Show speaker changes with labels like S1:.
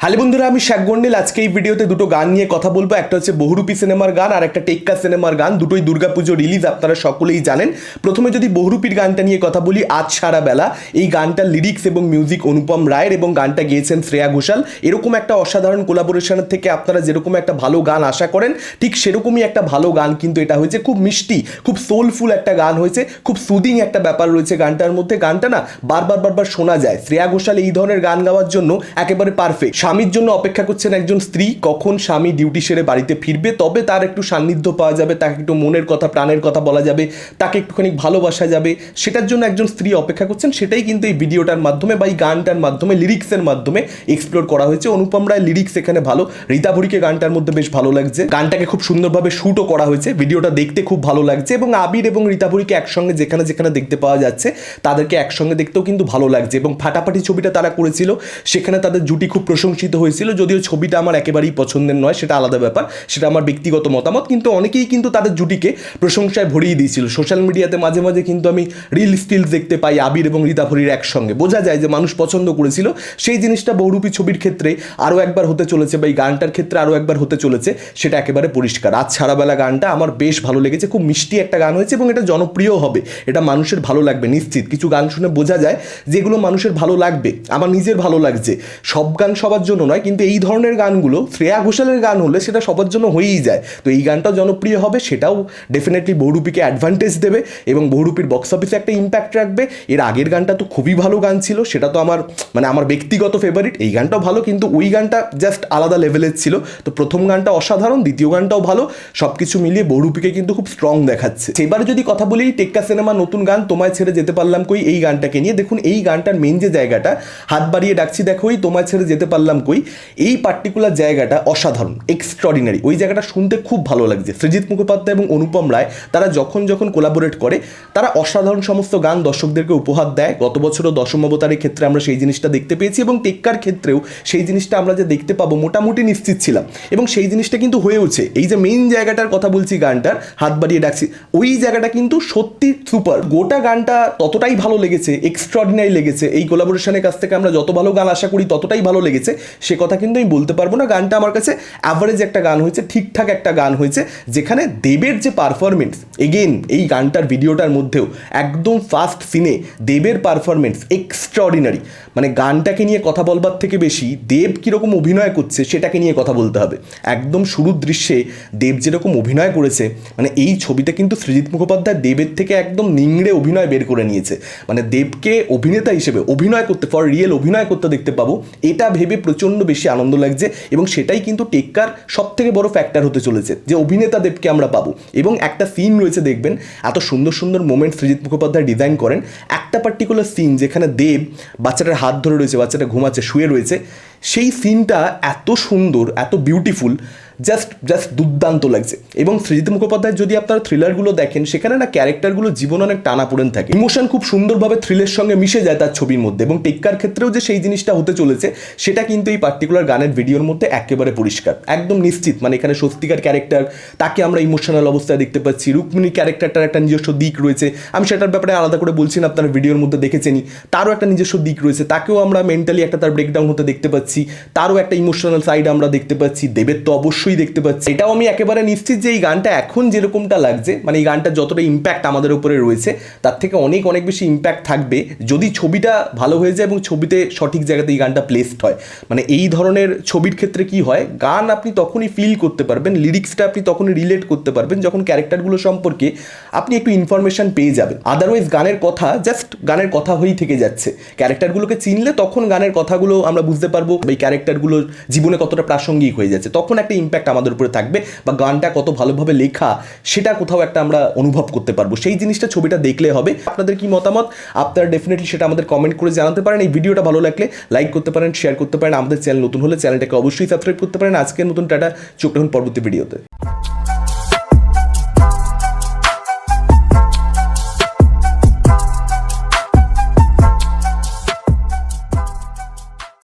S1: Hello বন্ধুরা, আমি শেখ গন্ডিল। আজকে এই ভিডিওতে দুটো গান নিয়ে কথা বলব। একটা হচ্ছে বহুরূপী সিনেমার গান আর একটা টেক্কা সিনেমার গান। দুটোই দুর্গাপুজো রিলিজ আপনারা সকলেই জানেন। প্রথমে যদি বহুরূপীর গানটা নিয়ে কথা বলি, আজ সারা বেলা। এই গানটার লিরিক্স এবং মিউজিক অনুপম রায়ের এবং গানটা গেয়েছেন শ্রেয়া ঘোষাল। এরকম একটা অসাধারণ কোলাবোরেশনের থেকে আপনারা যেরকম একটা ভালো গান আশা করেন, ঠিক সেরকমই একটা ভালো গান কিন্তু এটা হয়েছে। খুব মিষ্টি, খুব সোলফুল একটা গান হয়েছে। খুব সুদিং একটা ব্যাপার রয়েছে গানটার মধ্যে। গানটা না বারবার বারবার শোনা যায়। শ্রেয়া ঘোষাল এই ধরনের গান গাওয়ার জন্য একেবারে পারফেক্ট স্বামীর জন্য অপেক্ষা করছেন একজন স্ত্রী। কখন স্বামী ডিউটি সেরে বাড়িতে ফিরবে, তবে তার একটু সান্নিধ্য পাওয়া যাবে, তাকে একটু মনের কথা, প্রাণের কথা বলা যাবে, তাকে একটুখানি ভালোবাসা যাবে। সেটার জন্য একজন স্ত্রী অপেক্ষা করছেন। সেটাই কিন্তু এই ভিডিওটার মাধ্যমে বা এই গানটার মাধ্যমে লিরিক্সের মাধ্যমে এক্সপ্লোর করা হয়েছে। অনুপম রায় লিরিক্স এখানে ভালো। রীতা ভুরিকে গানটার মধ্যে বেশ ভালো লাগছে। গানটাকে খুব সুন্দরভাবে শ্যুটও করা হয়েছে। ভিডিওটা দেখতে খুব ভালো লাগছে এবং আবির এবং রীতা ভুরিকে একসঙ্গে যেখানে যেখানে দেখতে পাওয়া যাচ্ছে, তাদেরকে একসঙ্গে দেখতেও কিন্তু ভালো লাগছে এবং ফাটাফাটি ছবিটা তারা করেছিল। সেখানে তাদের জুটি খুব প্রশংসিত হয়েছিল, যদিও ছবিটা আমার একেবারেই পছন্দের নয়, সেটা আলাদা ব্যাপার, সেটা আমার ব্যক্তিগত মতামত, কিন্তু অনেকেই কিন্তু তাদের জুটিকে প্রশংসায় ভরিয়ে দিয়েছিল। সোশ্যাল মিডিয়াতে মাঝে মাঝে কিন্তু আমি রিল স্টিলস দেখতে পাই, আবির এবং রীতা ভরির একসঙ্গে। বোঝা যায় যে মানুষ পছন্দ করেছিল, সেই জিনিসটা বহুরূপী ছবির ক্ষেত্রে আরও একবার হতে চলেছে বা এই গানটার ক্ষেত্রে আরও একবার হতে চলেছে, সেটা একেবারে পরিষ্কার। আজ ছাড়াবেলা গানটা আমার বেশ ভালো লেগেছে, খুব মিষ্টি একটা গান হয়েছে এবং এটা জনপ্রিয় হবে, এটা মানুষের ভালো লাগবে, নিশ্চিত। কিছু গান শুনে বোঝা যায় যেগুলো মানুষের ভালো লাগবে, আমার নিজের ভালো লাগছে। সব গান সবার জন্য নয়, কিন্তু এই ধরনের গানগুলো শ্রেয়া ঘোষালের গান হলে সেটা সবার জন্য হয়েই যায়। তো এই গানটাও জনপ্রিয় হবে, সেটাও ডেফিনেটলি বহুরূপীকে অ্যাডভান্টেজ দেবে এবং বহুরূপীর বক্স অফিসে একটা ইম্প্যাক্ট রাখবে। এর আগের গানটা তো খুবই ভালো গান ছিল, সেটা তো আমার মানে আমার ব্যক্তিগত ফেভারিট এই গানটাও ভালো, কিন্তু ওই গানটা জাস্ট আলাদা লেভেলের ছিল। তো প্রথম গানটা অসাধারণ, দ্বিতীয় গানটাও ভালো সব কিছু মিলিয়ে বহুরূপীকে কিন্তু খুব স্ট্রং দেখাচ্ছে। এবারে যদি কথা বলি টেক্কা সিনেমা নতুন গান, তোমায় ছেড়ে যেতে পারলাম কই? এই গানটাকে নিয়ে দেখুন, এই গানটার মেন যে জায়গাটা, হাত বাড়িয়ে ডাকছি, দেখো তোমায় ছেড়ে যেতে পারলাম কই, এই পার্টিকুলার জায়গাটা অসাধারণ এক্সট্রাঅর্ডিনারি ওই জায়গাটা শুনতে খুব ভালো লাগছে। সৃজিৎ মুখোপাধ্যায় এবং অনুপম রায়, তারা যখন যখন কোলাবোরেট করে, তারা অসাধারণ সমস্ত গান দর্শকদেরকে উপহার দেয়। গত বছরও দশম অবতারের ক্ষেত্রে আমরা সেই জিনিসটা দেখতে পেয়েছি এবং টেক্কার ক্ষেত্রেও সেই জিনিসটা আমরা যে দেখতে পাবো মোটামুটি নিশ্চিত ছিলাম। এবং সেই জিনিসটা কিন্তু হয়েওছে। এই যে মেইন জায়গাটার কথা বলছি গানটার, হাত বাড়িয়ে ডাকছি, ওই জায়গাটা কিন্তু সত্যি সুপার গোটা গানটা ততটাই ভালো লেগেছে এক্সট্রাঅর্ডিনারি লেগেছে। এই কোলাবোরেশনের কাছ থেকে আমরা যত ভালো গান আশা করি, ততটাই ভালো লেগেছে। সে কথা কিন্তু আমি বলতে পারব না। গানটা আমার কাছে অ্যাভারেজ একটা গান হয়েছে, ঠিকঠাক একটা গান হয়েছে, যেখানে দেবের যে পারফরমেন্স এগেন এই গানটার ভিডিওটার মধ্যেও একদম ফার্স্ট সিনে দেবের পারফরমেন্স এক্সট্রাঅর্ডিনারি মানে গানটাকে নিয়ে কথা বলবার থেকে বেশি দেব কীরকম অভিনয় করছে সেটাকে নিয়ে কথা বলতে হবে। একদম শুরুর দৃশ্যে দেব যেরকম অভিনয় করেছে মানে এই ছবিটা কিন্তু সৃজিৎ মুখোপাধ্যায় দেবের থেকে একদম নিংড়ে অভিনয় বের করে নিয়েছে। মানে দেবকে অভিনেতা হিসেবে অভিনয় করতে ফর রিয়েল অভিনয় করতে দেখতে পাবো, এটা ভেবে প্রচণ্ড বেশি আনন্দ লাগছে এবং সেটাই কিন্তু টেক্কার সব থেকে বড় ফ্যাক্টর হতে চলেছে, যে অভিনেতা দেবকে আমরা পাবো। এবং একটা সিন রয়েছে, দেখবেন, এত সুন্দর সুন্দর মোমেন্ট সৃজিত মুখোপাধ্যায় ডিজাইন করেন। একটা পার্টিকুলার সিন যেখানে দেব বাচ্চাটার হাত ধরে রয়েছে, বাচ্চাটা ঘুমাচ্ছে, শুয়ে রয়েছে, সেই সিনটা এত সুন্দর, এত বিউটিফুল জাস্ট জাস্ট দুর্দান্ত লাগছে। এবং সৃজিত মুখোপাধ্যায় যদি আপনারা থ্রিলারগুলো দেখেন, সেখানে না ক্যারেক্টারগুলো জীবন অনেক টানা পড়েন থাকে। ইমোশন খুব সুন্দরভাবে থ্রিলের সঙ্গে মিশে যায় তার ছবির মধ্যে এবং টেক্কার ক্ষেত্রেও যে সেই জিনিসটা হতে চলেছে, সেটা কিন্তু এই পার্টিকুলার গানের ভিডিওর মধ্যে একেবারে পরিষ্কার। একদম নিশ্চিত মানে এখানে স্বস্তিকার ক্যারেক্টার, তাকে আমরা ইমোশনাল অবস্থায় দেখতে পাচ্ছি। রুক্মিণী ক্যারেক্টারটার একটা নিজস্ব দিক রয়েছে। আমি সেটার ব্যাপারে আলাদা করে বলছি না, আপনারা ভিডিওর মধ্যে দেখেছেনই। তারও একটা নিজস্ব দিক রয়েছে। তাকেও আমরা মেন্টালি একটা তার ব্রেকডাউন হতে দেখতে পাচ্ছি। তারও একটা ইমোশনাল সাইড আমরা দেখতে পাচ্ছি। দেবের তো অবশ্যই দেখতে পাচ্ছি। এটাও আমি একেবারে নিশ্চিত যে এই গানটা এখন যেরকমটা লাগছে মানে এই গানটা যতটা ইম্প্যাক্ট আমাদের উপরে রয়েছে, তার থেকে অনেক অনেক বেশি ইম্প্যাক্ট থাকবে যদি ছবিটা ভালো হয়ে যায় এবং ছবিতে সঠিক জায়গাতে এই গানটা প্লেসড হয়। মানে এই ধরনের ছবির ক্ষেত্রে কি হয়, গান আপনি তখনই ফিল করতে পারবেন লিরিক্সটা আপনি তখনই রিলেট করতে পারবেন যখন ক্যারেক্টারগুলো সম্পর্কে আপনি একটু ইনফরমেশন পেয়ে যাবেন। আদারওয়াইজ গানের কথা জাস্ট গানের কথা হয়েই থেকে যাচ্ছে। ক্যারেক্টারগুলোকে চিনলে তখন গানের কথাগুলো আমরা বুঝতে পারব, এই ক্যারেক্টারগুলো জীবনে কতটা প্রাসঙ্গিক হয়ে যাচ্ছে। তখন একটা ইম্প্যাক্ট আমাদের উপরে থাকবে বা গানটা কত ভালোভাবে লেখা সেটা কোথাও একটা আমরা অনুভব করতে পারব। সেই জিনিসটা ছবিটা দেখলে হবে। আপনাদের কি মতামত? আপনারা ডেফিনেটলি সেটা আমাদের কমেন্ট করে জানাতে পারেন। এই ভিডিওটা ভালো লাগলে লাইক করতে পারেন শেয়ার করতে পারেন। আমাদের চ্যানেল নতুন হলে চ্যানেলটাকে অবশ্যই সাবস্ক্রাইব করতে পারেন। আজকের নতুন টাটা। চোখ রাখুন পরবর্তী ভিডিওতে